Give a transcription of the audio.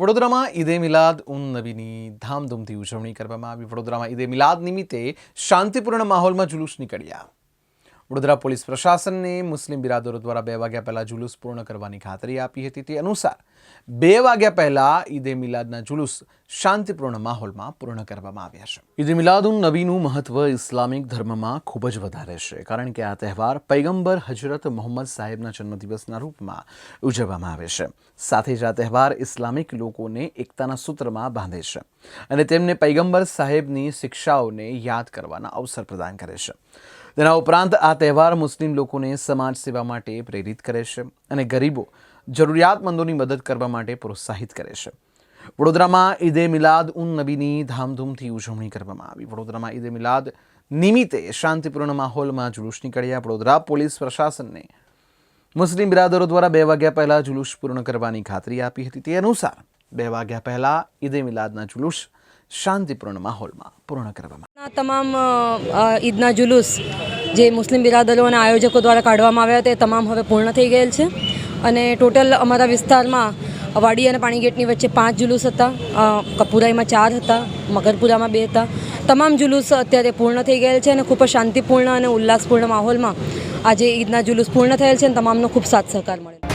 વડોદરામાં ઈદે મિલાદ ઉન નબીની ધામધૂમથી ઉજવણી કરવામાં આવી. વડોદરામાં ઈદે મિલાદ નિમિત્તે શાંતિપૂર્ણ માહોલમાં જુલુસ નીકળ્યા. વડોદરા પોલીસ પ્રશાસનને મુસ્લિમ બિરાદરો દ્વારા બે વાગ્યા પહેલાં જુલુસ પૂર્ણ કરવાની ખાતરી આપી હતી. તે અનુસાર બે વાગ્યા પહેલા ઈદે મિલાદના જુલુસ શાંતિપૂર્ણ માહોલમાં પૂર્ણ કરવામાં આવ્યા છે. ઈદે મિલાદુન નબીનું મહત્વ ઇસ્લામિક ધર્મમાં ખૂબ જ વધારે છે, કારણ કે આ તહેવાર પૈગંબર હજરત મોહમ્મદ સાહેબના જન્મદિવસના રૂપમાં ઉજવવામાં આવે છે. સાથે જ આ તહેવાર ઇસ્લામિક લોકોને એકતાના સૂત્રમાં બાંધે છે અને તેમને પૈગંબર સાહેબની શિક્ષાઓને યાદ કરવાના અવસર પ્રદાન કરે છે. તેના ઉપરાંત આ તહેવાર મુસ્લિમ લોકોને સમાજ સેવા માટે પ્રેરિત કરે છે અને ગરીબો જરૂરિયાતમંદોની મદદ કરવા માટે પ્રોત્સાહિત કરે છે. વડોદરામાં ઈદે મિલાદ ઉન નબીની ધામધૂમથી ઉજવણી કરવામાં આવી. વડોદરામાં ઈદે મિલાદ નિમિત્તે શાંતિપૂર્ણ માહોલમાં જુલુસ નીકળ્યા. વડોદરા પોલીસ પ્રશાસનને મુસ્લિમ બિરાદરો દ્વારા બે વાગ્યા પહેલા જુલુસ પૂર્ણ કરવાની ખાતરી આપી હતી. તે અનુસાર બે વાગ્યા પહેલા ઈદે મિલાદના જુલુસ શાંતિપૂર્ણ માહોલમાં પૂર્ણ કરવામાં તમામ ઈદના જુલુસ જે મુસ્લિમ બિરાદરો અને આયોજકો દ્વારા કાઢવામાં આવ્યા તે તમામ હવે પૂર્ણ થઈ ગયેલ છે. અને ટોટલ અમારા વિસ્તારમાં વાડી અને પાણીગેટની વચ્ચે પાંચ જુલુસ હતા કપુરાઈમાં ચાર હતા, મગરપુરામાં બે હતા. તમામ જુલુસ અત્યારે પૂર્ણ થઈ ગયેલ છે અને ખૂબ જ શાંતિપૂર્ણ અને ઉલ્લાસપૂર્ણ માહોલમાં આજે ઈદના જુલુસ પૂર્ણ થયેલ છે અને તમામનો ખૂબ સાથ સહકાર મળેલ છે.